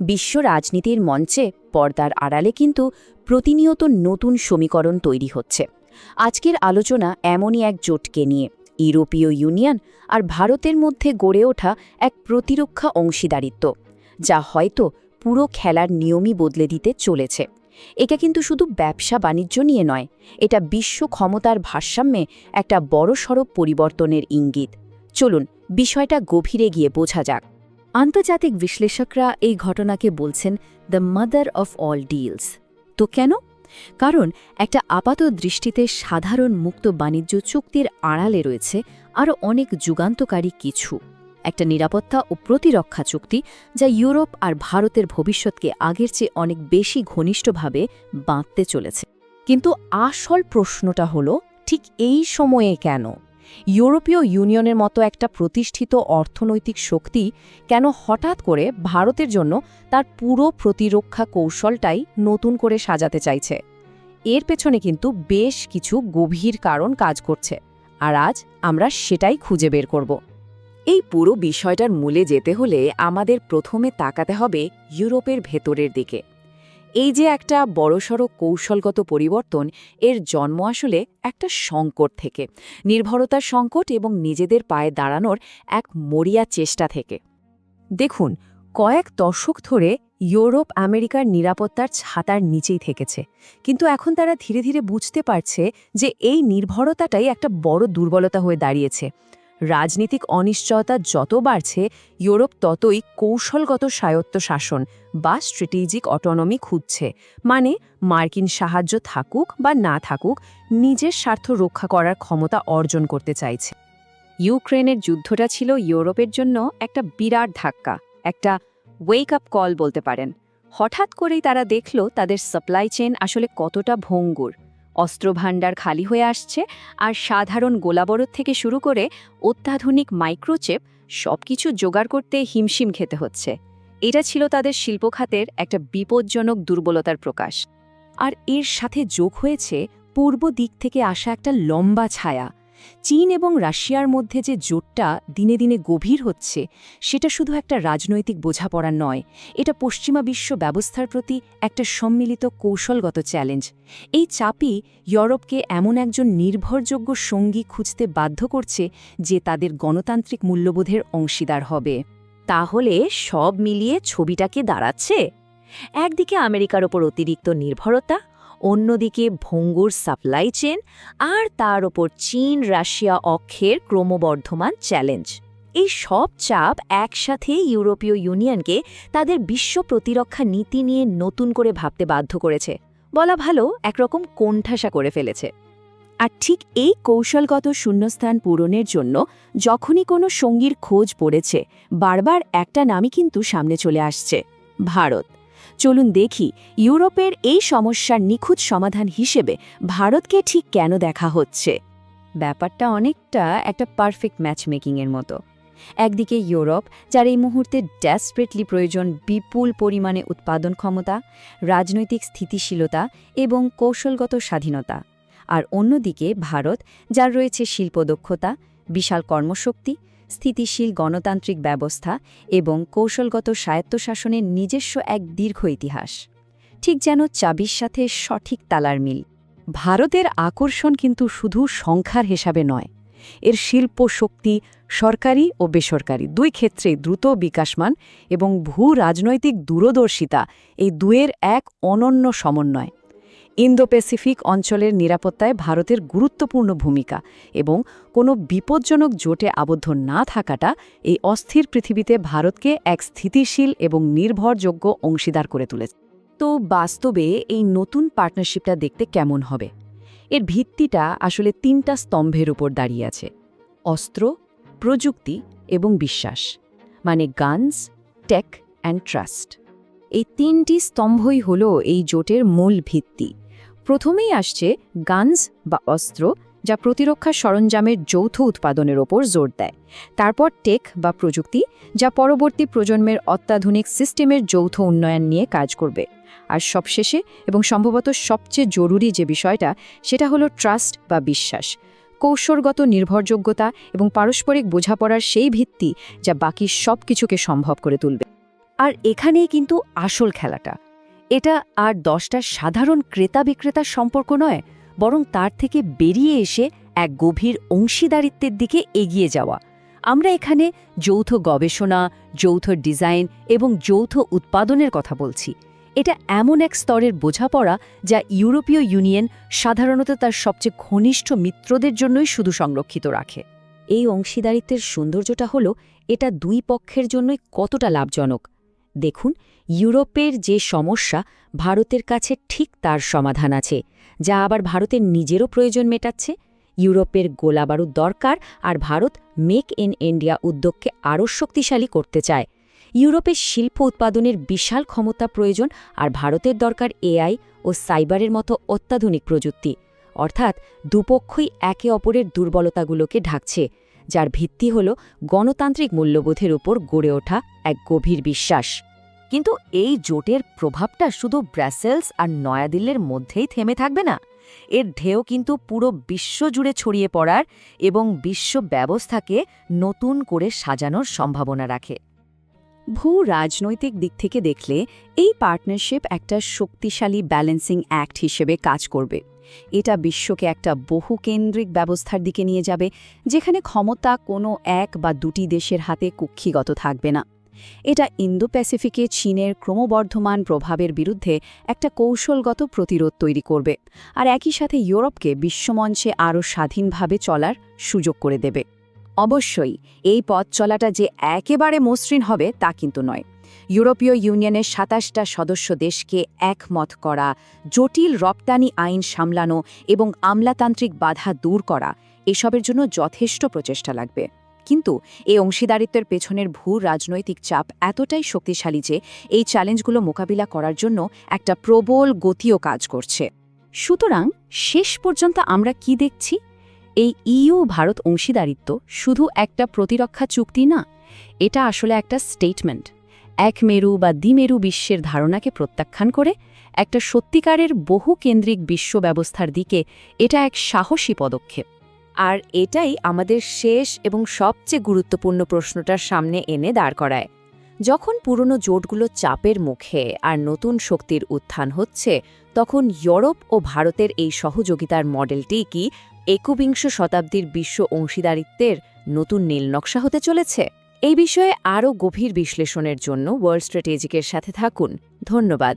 বিশ্ব রাজনীতির মঞ্চে পর্দার আড়ালে কিন্তু প্রতিনিয়ত নতুন সমীকরণ তৈরি হচ্ছে। আজকের আলোচনা এমনই এক জোটকে নিয়ে, ইউরোপীয় ইউনিয়ন আর ভারতের মধ্যে গড়ে ওঠা এক প্রতিরক্ষা অংশীদারিত্ব, যা হয়তো পুরো খেলার নিয়মই বদলে দিতে চলেছে। এটা কিন্তু শুধু ব্যবসা বাণিজ্য নিয়ে নয়, এটা বিশ্ব ক্ষমতার ভারসাম্যে একটা বড়সড় পরিবর্তনের ইঙ্গিত। চলুন, বিষয়টা গভীরে গিয়ে বোঝা যাক। আন্তর্জাতিক বিশ্লেষকরা এই ঘটনাকে বলছেন the mother of all deals তো কেন? কারণ একটা আপাত দৃষ্টিতে সাধারণ মুক্ত বাণিজ্য চুক্তির আড়ালে রয়েছে আরও অনেক যুগান্তকারী কিছু। একটা নিরাপত্তা ও প্রতিরক্ষা চুক্তি যা ইউরোপ আর ভারতের ভবিষ্যৎকে আগের চেয়ে অনেক বেশি ঘনিষ্ঠভাবে বাঁধতে চলেছে। কিন্তু আসল প্রশ্নটা হলো, ঠিক এই সময়ে কেন? ইউরোপীয় ইউনিয়নের মতো একটা প্রতিষ্ঠিত অর্থনৈতিক শক্তি কেন হঠাৎ করে ভারতের জন্য তার পুরো প্রতিরক্ষা কৌশলটাই নতুন করে সাজাতে চাইছে? এর পেছনে কিন্তু বেশ কিছু গভীর কারণ কাজ করছে, আর আজ আমরা সেটাই খুঁজে বের করব। এই পুরো বিষয়টার মূলে যেতে হলে আমাদের প্রথমে তাকাতে হবে ইউরোপের ভেতরের দিকে। এই যে একটা বড়সড় কৌশলগত পরিবর্তন, এর জন্ম আসলে একটা সংকট থেকে। নির্ভরতার সংকট এবং নিজেদের পায়ে দাঁড়ানোর এক মরিয়া চেষ্টা থেকে। দেখুন, কয়েক দশক ধরে ইউরোপ আমেরিকার নিরাপত্তার ছাতার নিচেই থেকেছে। কিন্তু এখন তারা ধীরে ধীরে বুঝতে পারছে যে এই নির্ভরতাটাই একটা বড় দুর্বলতা হয়ে দাঁড়িয়েছে। রাজনীতিক অনিশ্চয়তা যত বাড়ছে, ইউরোপ ততই কৌশলগত স্বায়ত্ত শাসন বা স্ট্র্যাটেজিক অটোনমি খুঁজছে। মানে মার্কিন সাহায্য থাকুক বা না থাকুক, নিজের স্বার্থ রক্ষা করার ক্ষমতা অর্জন করতে চাইছে। ইউক্রেনের যুদ্ধটা ছিল ইউরোপের জন্য একটা বিরাট ধাক্কা, একটা ওয়েক আপ কল বলতে পারেন। হঠাৎ করেই তারা দেখল তাদের সাপ্লাই চেন আসলে কতটা ভঙ্গুর। অস্ত্রভাণ্ডার খালি হয়ে আসছে আর সাধারণ গোলাবরত থেকে শুরু করে অত্যাধুনিক মাইক্রোচেপ সব কিছু জোগাড় করতে হিমশিম খেতে হচ্ছে। এটা ছিল তাদের শিল্পখাতের একটা বিপজ্জনক দুর্বলতার প্রকাশ। আর এর সাথে যোগ হয়েছে পূর্ব দিক থেকে আসা একটা লম্বা ছায়া। চীন এবং রাশিয়ার মধ্যে যে জোটটা দিনে দিনে গভীর হচ্ছে, সেটা শুধু একটা রাজনৈতিক বোঝাপড়া নয়। এটা পশ্চিমা বিশ্ব ব্যবস্থার প্রতি একটা সম্মিলিত কৌশলগত চ্যালেঞ্জ। এই চাপই ইউরোপকে এমন একজন নির্ভরযোগ্য সঙ্গী খুঁজতে বাধ্য করছে যে তাদের গণতান্ত্রিক মূল্যবোধের অংশীদার হবে। তাহলে সব মিলিয়ে ছবিটাকে দাঁড়াচ্ছে? একদিকে আমেরিকার ওপর অতিরিক্ত নির্ভরতা অন্যদিকে ভঙ্গুর সাপ্লাই চেন আর তার ওপর চীন, রাশিয়া অক্ষের ক্রমবর্ধমান চ্যালেঞ্জ এই সব চাপ একসাথে ইউরোপীয় ইউনিয়নকে তাদের বিশ্ব প্রতিরক্ষা নীতি নিয়ে নতুন করে ভাবতে বাধ্য করেছে। বলা ভালো, একরকম কোণঠাসা করে ফেলেছে। আর ঠিক এই কৌশলগত শূন্যস্থান পূরণের জন্য যখনই কোনো সঙ্গীর খোঁজ পড়েছে, বারবার একটা নামই কিন্তু সামনে চলে আসছে, ভারত। চলুন দেখি ইউরোপের এই সমস্যার নিখুঁত সমাধান হিসেবে ভারতকে ঠিক কেন দেখা হচ্ছে। ব্যাপারটা অনেকটা একটা পারফেক্ট ম্যাচমেকিংয়ের মতো। একদিকে ইউরোপ, যার এই মুহূর্তে ড্যাসপ্রেটলি প্রয়োজন বিপুল পরিমাণে উৎপাদন ক্ষমতা, রাজনৈতিক স্থিতিশীলতা এবং কৌশলগত স্বাধীনতা। আর অন্যদিকে ভারত, যার রয়েছে শিল্পদক্ষতা, বিশাল কর্মশক্তি স্থিতিশীল গণতান্ত্রিক ব্যবস্থা এবং কৌশলগত স্বায়ত্তশাসনের নিজস্ব এক দীর্ঘ ইতিহাস। ঠিক যেন চাবির সাথে সঠিক তালার মিল। ভারতের আকর্ষণ কিন্তু শুধু সংখ্যার হিসাবে নয়, এর শিল্প শক্তি সরকারি ও বেসরকারি দুই ক্ষেত্রে দ্রুত বিকাশমান এবং ভূ রাজনৈতিক দূরদর্শিতা এই দুয়ের এক অনন্য সমন্বয়। ইন্দো প্যাসিফিক অঞ্চলের নিরাপত্তায় ভারতের গুরুত্বপূর্ণ ভূমিকা এবং কোনো বিপজ্জনক জোটে আবদ্ধ না থাকাটা এই অস্থির পৃথিবীতে ভারতকে এক স্থিতিশীল এবং নির্ভরযোগ্য অংশীদার করে তুলেছে। তো বাস্তবে এই নতুন পার্টনারশিপটা দেখতে কেমন হবে? এর ভিত্তিটা আসলে তিনটা স্তম্ভের উপর দাঁড়িয়ে আছে। অস্ত্র, প্রযুক্তি এবং বিশ্বাস মানে গানস, টেক অ্যান্ড ট্রাস্ট। এই তিনটি স্তম্ভই হল এই জোটের মূল ভিত্তি। প্রথমেই আসছে গানস বা অস্ত্র, যা প্রতিরক্ষা সরঞ্জামের যৌথ উৎপাদনের ওপর জোর দেয়। তারপর টেক বা প্রযুক্তি, যা পরবর্তী প্রজন্মের অত্যাধুনিক সিস্টেমের যৌথ উন্নয়ন নিয়ে কাজ করবে। আর সবশেষে, এবং সম্ভবত সবচেয়ে জরুরি যে বিষয়টা, সেটা হলো ট্রাস্ট বা বিশ্বাস। কৌশলগত নির্ভরযোগ্যতা এবং পারস্পরিক বোঝাপড়ার সেই ভিত্তি, যা বাকি সব কিছুকে সম্ভব করে তুলবে। আর এখানেই কিন্তু আসল খেলাটা। এটা আর দশটা সাধারণ ক্রেতা বিক্রেতার সম্পর্ক নয়, বরং তার থেকে বেরিয়ে এসে এক গভীর অংশীদারিত্বের দিকে এগিয়ে যাওয়া। আমরা এখানে যৌথ গবেষণা, যৌথ ডিজাইন এবং যৌথ উৎপাদনের কথা বলছি। এটা এমন এক স্তরের বোঝাপড়া যা ইউরোপীয় ইউনিয়ন সাধারণত তার সবচেয়ে ঘনিষ্ঠ মিত্রদের জন্যই শুধু সংরক্ষিত রাখে। এই অংশীদারিত্বের সৌন্দর্যটা হলো, এটা দুই পক্ষের জন্যই কতটা লাভজনক। দেখুন, ইউরোপের যে সমস্যা, ভারতের কাছে ঠিক তার সমাধান আছে, যা আবার ভারতের নিজেরও প্রয়োজন মেটাচ্ছে। ইউরোপের গোলাবারুদ দরকার আর ভারত মেক ইন ইন্ডিয়া উদ্যোগকে আরও শক্তিশালী করতে চায়। ইউরোপের শিল্প উৎপাদনের বিশাল ক্ষমতা প্রয়োজন আর ভারতের দরকার এআই ও সাইবারের মতো অত্যাধুনিক প্রযুক্তি। অর্থাৎ দুপক্ষই একে অপরের দুর্বলতাগুলোকে ঢাকছে, যার ভিত্তি হল গণতান্ত্রিক মূল্যবোধের উপর গড়ে ওঠা এক গভীর বিশ্বাস। কিন্তু এই জোটের প্রভাবটা শুধু ব্রাসেলস আর নয়াদিল্লির মধ্যেই থেমে থাকবে না। এর ঢেউ কিন্তু পুরো বিশ্ব জুড়ে ছড়িয়ে পড়ার এবং বিশ্ব ব্যবস্থাকে নতুন করে সাজানোর সম্ভাবনা রাখে। ভূ রাজনৈতিক দিক থেকে দেখলে এই পার্টনারশিপ একটা শক্তিশালী ব্যালেন্সিং অ্যাক্ট হিসেবে কাজ করবে। এটা বিশ্বকে একটা বহুকেন্দ্রিক ব্যবস্থার দিকে নিয়ে যাবে, যেখানে ক্ষমতা কোনো এক বা দুটি দেশের হাতে কুক্ষিগত থাকবে না। এটা ইন্দো প্যাসিফিকে চীনের ক্রমবর্ধমান প্রভাবের বিরুদ্ধে একটা কৌশলগত প্রতিরোধ তৈরি করবে আর একই সাথে ইউরোপকে বিশ্বমঞ্চে আরও স্বাধীনভাবে চলার সুযোগ করে দেবে। অবশ্যই, এই পথ চলাটা যে একেবারে মসৃণ হবে তা কিন্তু নয়। ইউরোপীয় ইউনিয়নের সাতাশটা সদস্য দেশকে একমত করা, জটিল রপ্তানি আইন সামলানো এবং আমলাতান্ত্রিক বাধা দূর করা, এসবের জন্য যথেষ্ট প্রচেষ্টা লাগবে। কিন্তু এই অংশীদারিত্বের পেছনের ভূ রাজনৈতিক চাপ এতটাই শক্তিশালী যে এই চ্যালেঞ্জগুলো মোকাবিলা করার জন্য একটা প্রবল গতিও কাজ করছে। সুতরাং শেষ পর্যন্ত আমরা কি দেখছি? এই ইউ ভারত অংশীদারিত্ব শুধু একটা প্রতিরক্ষা চুক্তি না, এটা আসলে একটা স্টেটমেন্ট এক মেরু বা দ্বিমেরু বিশ্বের ধারণাকে প্রত্যাখ্যান করে একটা সত্যিকারের বহুকেন্দ্রিক বিশ্ব ব্যবস্থার দিকে এটা এক সাহসী পদক্ষেপ। আর এটাই আমাদের শেষ এবং সবচেয়ে গুরুত্বপূর্ণ প্রশ্নটার সামনে এনে দাঁড় করায়। যখন পুরনো জোটগুলো চাপের মুখে আর নতুন শক্তির উত্থান হচ্ছে, তখন ইউরোপ ও ভারতের এই সহযোগিতার মডেলটি কি একবিংশ শতাব্দীর বিশ্ব অংশীদারিত্বের নতুন নীলনকশা হতে চলেছে? এই বিষয়ে আরও গভীর বিশ্লেষণের জন্য ওয়ার্ল্ড স্ট্র্যাটেজিকের সাথে থাকুন। ধন্যবাদ।